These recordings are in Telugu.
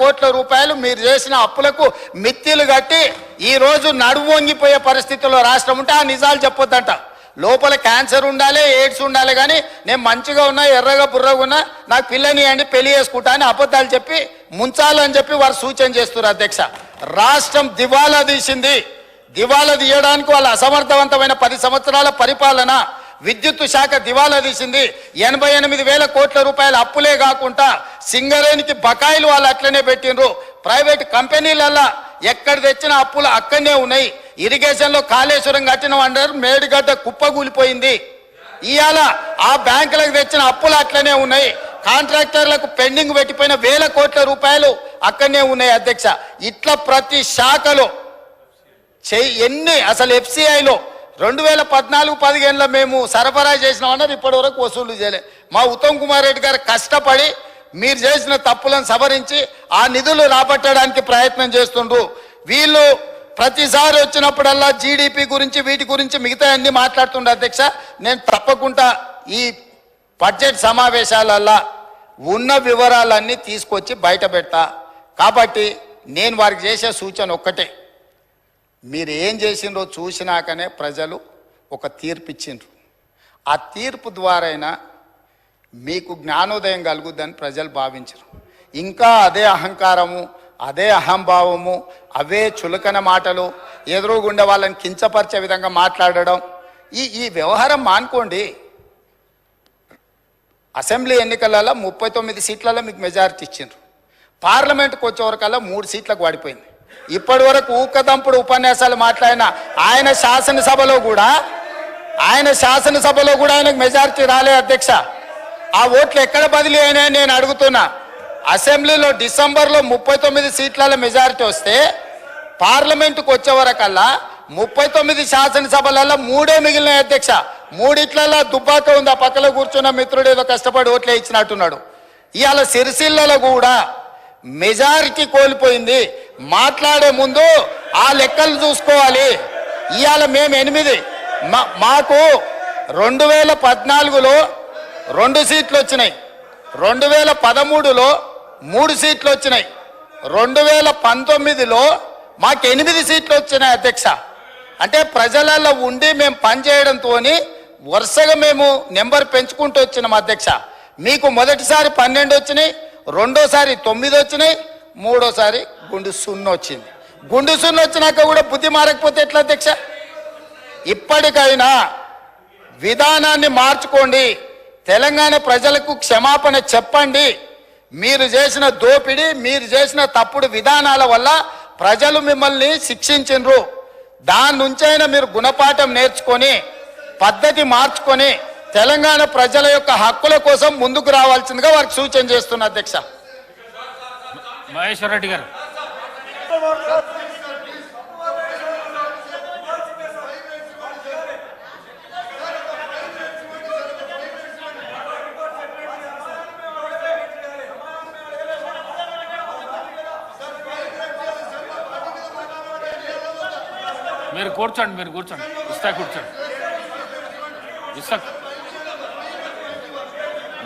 కోట్ల రూపాయలు మీరు చేసిన అప్పులకు మిత్తిలు కట్టి ఈరోజు నడువు వంగిపోయే పరిస్థితుల్లో రాష్ట్రం ఉంటే ఆ నిజాలు చెప్పొద్దంట. లోపల క్యాన్సర్ ఉండాలి ఎయిడ్స్ ఉండాలి కానీ నేను మంచిగా ఉన్నా ఎర్రగా బుర్రగా ఉన్నా నాకు పిల్లని అండి పెళ్ళి చేసుకుంటా అని అబద్ధాలు చెప్పి ముంచాలని చెప్పి వారు సూచన చేస్తున్నారు అధ్యక్ష. రాష్ట్రం దివాలా తీసింది. దివాలా తీయడానికి వాళ్ళ అసమర్థవంతమైన పది సంవత్సరాల పరిపాలన విద్యుత్ శాఖ దివాలా తీసింది. ఎనభై ఎనిమిది వేల కోట్ల రూపాయల అప్పులే కాకుండా సింగరేణికి బకాయిలు వాళ్ళు అట్లనే పెట్టిండ్రు. ప్రైవేట్ కంపెనీలల్లా ఎక్కడ తెచ్చిన అప్పులు అక్కడనే ఉన్నాయి. ఇరిగేషన్లో కాళేశ్వరం కట్టిన అంటారు మేడిగడ్డ కుప్పగూలిపోయింది. ఇవాళ ఆ బ్యాంకులకు తెచ్చిన అప్పులు అట్లనే ఉన్నాయి. కాంట్రాక్టర్లకు పెండింగ్ పెట్టిపోయిన వేల కోట్ల రూపాయలు అక్కడనే ఉన్నాయి అధ్యక్ష. ఇట్లా ప్రతి శాఖలో చెయ్యి ఎన్ని అసలు ఎఫ్సిఐలో రెండు వేల పద్నాలుగు పదిహేనులో మేము సరఫరా చేసినామన్నారు ఇప్పటి వరకు వసూలు చేయలే. మా ఉత్తమ్ కుమార్ రెడ్డి గారు కష్టపడి మీరు చేసిన తప్పులను సవరించి ఆ నిధులు రాబట్టడానికి ప్రయత్నం చేస్తుండ్రు. వీళ్ళు ప్రతిసారి వచ్చినప్పుడల్లా జీడిపి గురించి వీటి గురించి మిగతా అన్ని మాట్లాడుతుండే అధ్యక్ష. నేను తప్పకుండా ఈ బడ్జెట్ సమావేశాలల్లా ఉన్న వివరాలన్నీ తీసుకొచ్చి బయట పెడతా. కాబట్టి నేను వారికి చేసే సూచన ఒక్కటే. మీరు ఏం చేసిండ్రో చూసినాకనే ప్రజలు ఒక తీర్పు ఇచ్చిండ్రు ఆ తీర్పు ద్వారైనా మీకు జ్ఞానోదయం కలుగుద్దని ప్రజలు భావించరు. ఇంకా అదే అహంకారము అదే అహంభావము అవే చులకన మాటలు ఎదురుగుండే వాళ్ళని కించపరిచే విధంగా మాట్లాడడం ఈ ఈ వ్యవహారం మానుకోండి. అసెంబ్లీ ఎన్నికలలో ముప్పై తొమ్మిది సీట్లలో మీకు మెజారిటీ ఇచ్చిండ్రు. పార్లమెంట్కి వచ్చేవరకల్లా మూడు సీట్లకు పడిపోయింది ఇప్పటి వరకు ఊకదంపుడు ఉపన్యాసాలు మాట్లాడిన ఆయన శాసనసభలో కూడా ఆయన శాసనసభలో కూడా ఆయనకు మెజారిటీ రాలే అధ్యక్ష. ఆ ఓట్లు ఎక్కడ బదిలీ అయినాయని నేను అడుగుతున్నా. అసెంబ్లీలో డిసెంబర్లో ముప్పై తొమ్మిది సీట్ల మెజారిటీ వస్తే పార్లమెంటుకు వచ్చే వరకల్లా ముప్పై తొమ్మిది శాసనసభలలో మూడే మిగిలిన అధ్యక్ష. మూడిట్లలో దుబ్బాక ఉంది. ఆ పక్కలో కూర్చున్న మిత్రుడు ఏదో కష్టపడి ఓట్లే ఇచ్చినట్టున్నాడు. ఇవాళ సిరిసిల్లలో కూడా మెజారిటీ కోల్పోయింది. మాట్లాడే ముందు ఆ లెక్కలు చూసుకోవాలి. ఇవాళ మేము ఎనిమిది. మా- మాకు రెండు వేల పద్నాలుగులో రెండు సీట్లు వచ్చినాయి రెండు వేల పదమూడులో మూడు సీట్లు వచ్చినాయి రెండు వేల పంతొమ్మిదిలో మాకు ఎనిమిది సీట్లు వచ్చినాయి అధ్యక్ష. అంటే ప్రజలలో ఉండి మేము పనిచేయడంతో వరుసగా మేము నెంబర్ పెంచుకుంటూ వచ్చినాం అధ్యక్ష. మీకు మొదటిసారి పన్నెండు వచ్చినాయి రెండోసారి తొమ్మిది వచ్చినాయి మూడోసారి గుండు సున్న వచ్చింది. గుండు సున్న వచ్చినాక కూడా బుద్ధి మారకపోతే ఎట్లా అధ్యక్ష? ఇప్పటికైనా విధానాన్ని మార్చుకోండి. తెలంగాణ ప్రజలకు క్షమాపణ చెప్పండి. మీరు చేసిన దోపిడీ మీరు చేసిన తప్పుడు విధానాల వల్ల ప్రజలు మిమ్మల్ని శిక్షించిండ్రు దాని నుంచైనా మీరు గుణపాఠం నేర్చుకొని పద్ధతి మార్చుకొని తెలంగాణ ప్రజల యొక్క హక్కుల కోసం ముందుకు రావాల్సిందిగా వారికి సూచన చేస్తున్నా అధ్యక్ష. మహేశ్వర రెడ్డి గారు. మీరు కూర్చోండి మీరు కూర్చోండి ఇస్తా కూర్చోండి ఇస్తా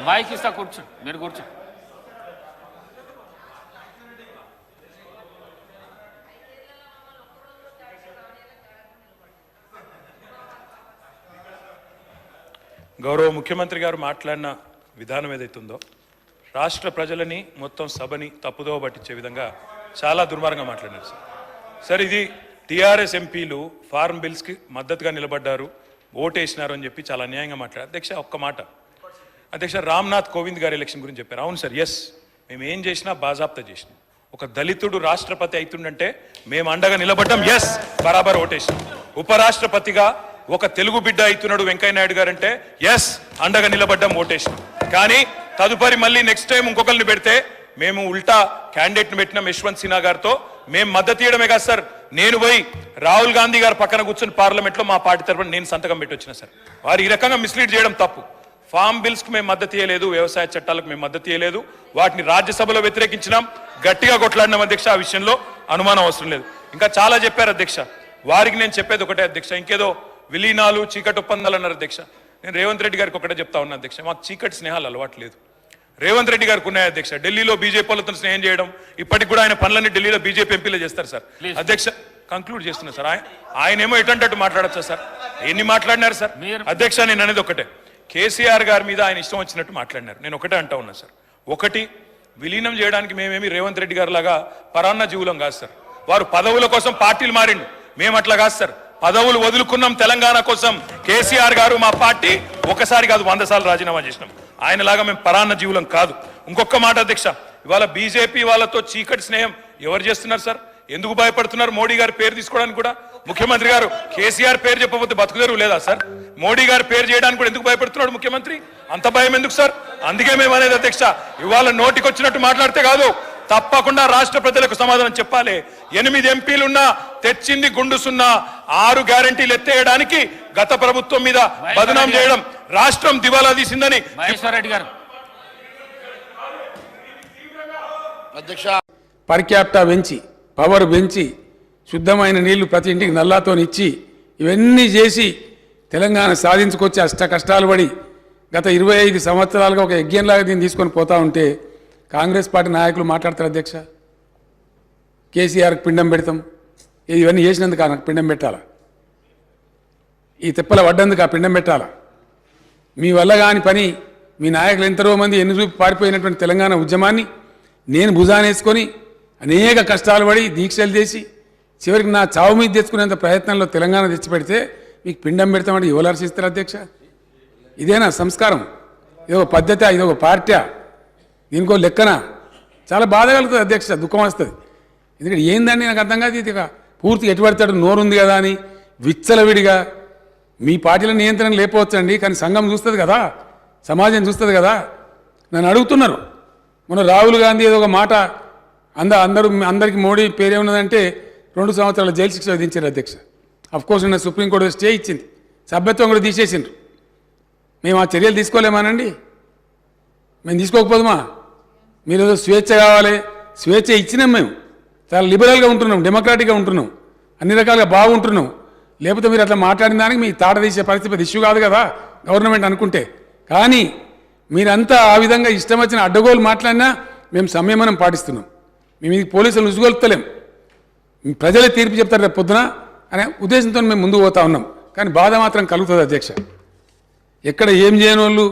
మైక్ ఇస్తా కూర్చోండి మీరు కూర్చోండి గౌరవ ముఖ్యమంత్రి గారు మాట్లాడిన విధానం ఏదైతుందో రాష్ట్ర ప్రజలని మొత్తం సభని తప్పుదోవ పట్టించే విధంగా చాలా దుర్మార్గంగా మాట్లాడారు సార్. సార్ ఇది టీఆర్ఎస్ ఎంపీలు ఫార్మ్ బిల్స్కి మద్దతుగా నిలబడ్డారు ఓటేసినారు అని చెప్పి చాలా అన్యాయంగా మాట్లాడారు. అధ్యక్ష ఒక్క మాట. అధ్యక్ష రామ్నాథ్ కోవింద్ గారి ఎలక్షన్ గురించి చెప్పారు. అవును సార్ ఎస్ మేము ఏం చేసినా బాజాబ్తా చేసినాం. ఒక దళితుడు రాష్ట్రపతి అవుతుండంటే మేము అండగా నిలబడ్డాం ఎస్ బరాబర్ ఓటేసినాం. ఉపరాష్ట్రపతిగా ఒక తెలుగు బిడ్డ అవుతున్నాడు వెంకయ్య నాయుడు గారు అంటే ఎస్ అండగా నిలబడ్డం ఓటేషన్ కానీ తదుపరి మళ్ళీ నెక్స్ట్ టైం ఇంకొకరిని పెడితే మేము ఉల్టా క్యాండిడేట్ని పెట్టినాం యశ్వంత్ సిన్హా గారితో. మేము మద్దతు ఇవ్వడమే కాదు సార్ నేను పోయి రాహుల్ గాంధీ గారు పక్కన కూర్చొని పార్లమెంట్లో మా పార్టీ తరఫున నేను సంతకం పెట్టి వచ్చిన సార్. వారు ఈ రకంగా మిస్లీడ్ చేయడం తప్పు. ఫామ్ బిల్స్కు మేము మద్దతు ఇవ్వలేదు వ్యవసాయ చట్టాలకు మేము మద్దతు ఇవ్వలేదు వాటిని రాజ్యసభలో వ్యతిరేకించినాం గట్టిగా కొట్లాడినాం అధ్యక్ష ఆ విషయంలో అనుమానం అవసరం లేదు. ఇంకా చాలా చెప్పారు అధ్యక్ష. వారికి నేను చెప్పేది ఒకటే అధ్యక్ష ఇంకేదో విలీనాలు చీకటి ఒప్పందాలు అన్నారు అధ్యక్ష. నేను రేవంత్ రెడ్డి గారికి ఒకటే చెప్తా ఉన్నా అధ్యక్ష. మాకు చీకటి స్నేహాలు అలవాటు లేదు. రేవంత్ రెడ్డి గారికి ఉన్నాయి అధ్యక్ష? ఢిల్లీలో బీజేపీ వాళ్ళతో స్నేహం చేయడం ఇప్పటికి కూడా ఆయన పనులన్నీ ఢిల్లీలో బీజేపీ ఎంపీలే చేస్తారు సార్. అధ్యక్ష కంక్లూడ్ చేస్తున్నా సార్. ఆయన ఆయనేమో ఎటంటట్టు మాట్లాడచ్చా సార్. ఎన్ని మాట్లాడినారు సార్? అధ్యక్ష నేను అనేది ఒకటే. కేసీఆర్ గారి మీద ఆయన ఇష్టం వచ్చినట్టు మాట్లాడినారు. నేను ఒకటే అంటా ఉన్నా సార్. ఒకటి విలీనం చేయడానికి మేమేమి రేవంత్ రెడ్డి గారి లాగా పరాన్న జీవులం కాదు సార్. వారు పదవుల కోసం పార్టీలు మారిండు. మేము అట్లా కాదు సార్. పదవులు వదులుకున్నాం తెలంగాణ కోసం. కేసీఆర్ గారు మా పార్టీ ఒకసారి కాదు వంద సార్లు రాజీనామా చేసినాం. ఆయనలాగా మేము పరాన్న జీవులం కాదు. ఇంకొక మాట అధ్యక్ష ఇవాళ బీజేపీ వాళ్ళతో చీకటి స్నేహం ఎవరు చేస్తున్నారు సార్? ఎందుకు భయపడుతున్నారు మోడీ గారి పేరు తీసుకోవడానికి కూడా? ముఖ్యమంత్రి గారు కేసీఆర్ పేరు చెప్పకపోతే బతుకుదేరు లేదా సార్? మోడీ గారి పేరు చేయడానికి కూడా ఎందుకు భయపడుతున్నాడు ముఖ్యమంత్రి? అంత భయం ఎందుకు సార్? అందుకే మేము అనేది అధ్యక్ష ఇవాళ నోటికొచ్చినట్టు మాట్లాడితే కాదు. తప్పకుండా రాష్ట్ర ప్రజలకు సమాధానం చెప్పాలి. ఎనిమిది ఎంపీలున్నా తెచ్చింది గుండు సున్నా ఆరు గ్యారంటీలు ఎత్తేయడానికి గత ప్రభుత్వం మీద బదనాం చేయడం రాష్ట్రం దివాలా తీసిందని గారు. అధ్యక్ష. పర్ క్యాపిటా పెంచి పవర్ పెంచి శుద్ధమైన నీళ్ళు ప్రతి ఇంటికి నల్లాతో ఇచ్చి ఇవన్నీ చేసి తెలంగాణ సాధించుకొచ్చి అష్ట కష్టాలు పడి గత ఇరవై ఐదు సంవత్సరాలుగా ఒక యజ్ఞంలాగా దీన్ని తీసుకొని పోతా ఉంటే కాంగ్రెస్ పార్టీ నాయకులు మాట్లాడతారు అధ్యక్ష. కేసీఆర్కి పిండం పెడతాం. ఇవన్నీ చేసినందుకు నాకు పిండం పెట్టాలా? ఈ తిప్పల పడ్డందుకు ఆ పిండం పెట్టాలా? మీ వల్ల కాని పని మీ నాయకులు ఎంతరో మంది ఎన్ని చూపి పారిపోయినటువంటి తెలంగాణ ఉద్యమాన్ని నేను భుజానేసుకొని అనేక కష్టాలు పడి దీక్షలు చేసి చివరికి నా చావు మీద తెచ్చుకునేంత ప్రయత్నంలో తెలంగాణ తెచ్చిపెడితే మీకు పిండం పెడతామంటే ఎవరు హర్షిస్తారు అధ్యక్ష? ఇదేనా సంస్కారం? ఇదొక పద్ధతి ఇదొక పార్టీ దీనికో లెక్కన? చాలా బాధ కలుగుతుంది అధ్యక్ష దుఃఖం వస్తుంది. ఎందుకంటే ఏందండి నాకు అర్థం కాదు ఇది పూర్తి ఎటు పడతాడు నోరుంది కదా అని విచ్చలవిడిగా మీ పార్టీల నియంత్రణ లేకపోవచ్చండి కానీ సంఘం చూస్తుంది కదా? సమాజం చూస్తుంది కదా? నన్ను అడుగుతున్నారు. మన రాహుల్ గాంధీ ఏదో ఒక మాట అంద అందరూ అందరికి మోడీ పేరేమున్నదంటే రెండు సంవత్సరాల జైలు శిక్ష విధించారు అధ్యక్ష. అఫ్కోర్స్ నేను నిన్న సుప్రీంకోర్టు స్టే ఇచ్చింది. సభ్యత్వం కూడా తీసేసిండ్రు. మేము ఆ చర్యలు తీసుకోలేమానండి? మేము తీసుకోకపోదుమా? మీరు ఏదో స్వేచ్ఛ కావాలి స్వేచ్ఛ ఇచ్చినాం మేము. చాలా లిబరల్గా ఉంటున్నాం డెమోక్రాటిక్గా ఉంటున్నాం. అన్ని రకాలుగా బాగుంటున్నాం. లేకపోతే మీరు అట్లా మాట్లాడిన దానికి మీ తాట తీసే పరిస్థితి ఇష్యూ కాదు కదా గవర్నమెంట్ అనుకుంటే. కానీ మీరంతా ఆ విధంగా ఇష్టం వచ్చిన అడ్డగోలు మాట్లాడినా మేము సంయమనం పాటిస్తున్నాం. మేము ఇది పోలీసులు ఉసుగొలుపుతలేం ప్రజలే తీర్పు చెప్తారు రేపు పొద్దున అనే ఉద్దేశంతో మేము ముందుకు పోతా ఉన్నాం. కానీ బాధ మాత్రం కలుగుతుంది అధ్యక్ష. ఎక్కడ ఏం చేయని వాళ్ళు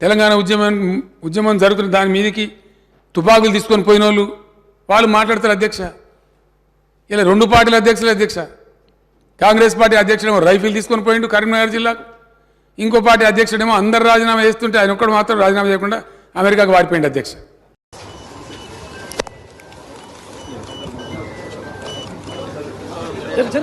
తెలంగాణ ఉద్యమం ఉద్యమం జరుగుతున్న దాని మీదకి తుపాకులు తీసుకొని పోయిన వాళ్ళు వాళ్ళు మాట్లాడతారు అధ్యక్ష. ఇలా రెండు పార్టీల అధ్యక్షులు అధ్యక్ష. కాంగ్రెస్ పార్టీ అధ్యక్షుడేమో రైఫిల్ తీసుకొని పోయిండు కరీంనగర్ జిల్లాకు. ఇంకో పార్టీ అధ్యక్షుడేమో అందరు రాజీనామా చేస్తుంటే ఆయన ఒక్కడు మాత్రం రాజీనామా చేయకుండా అమెరికాకు వాడిపోయింది అధ్యక్ష.